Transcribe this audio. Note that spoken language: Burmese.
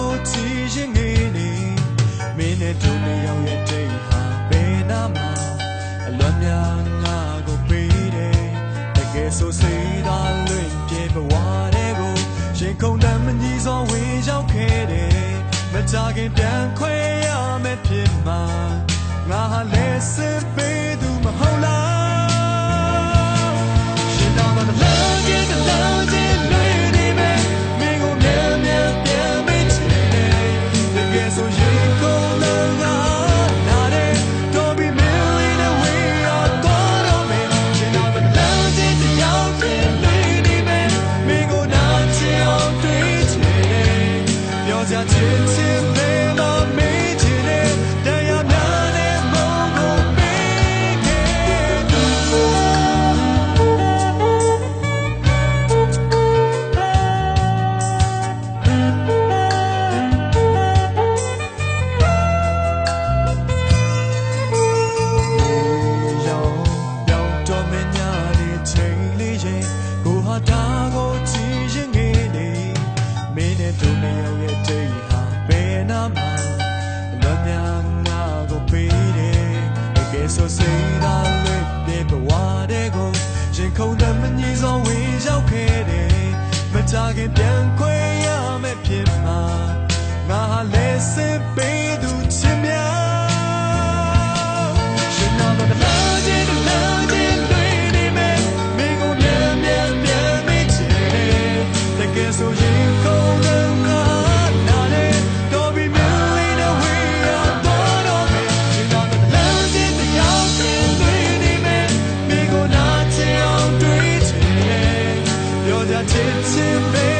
ကိုကြည့်ရင်ငေးနေမင်းနဲ့တို့နှစ်ယောက်ရဲ့တိတ်ဟာဘယ်နာမှာအလွန်များငါကိုပေးတယ်တကယ်ဆိုစိတ်သာလွင့်ပြေဘဝတဲ့ကိုရင်ကုန်တမ်းမကြီးစွာဝင်ရောက်ခဲ့တယ်မကြခင်ပြန်ခွဲရမယ်ဖြစ်မှာငါဟာလဲစစ်ပေးသူမဟုတ်လား စိတ်သာလွင်တဲ့ဘဝတဲ့ကိုရင်ခုန်တဲ့မငြိမ်းသောဝင်ရောက်ခဲ့တယ်မကြခင်ပြန်ခွ to be.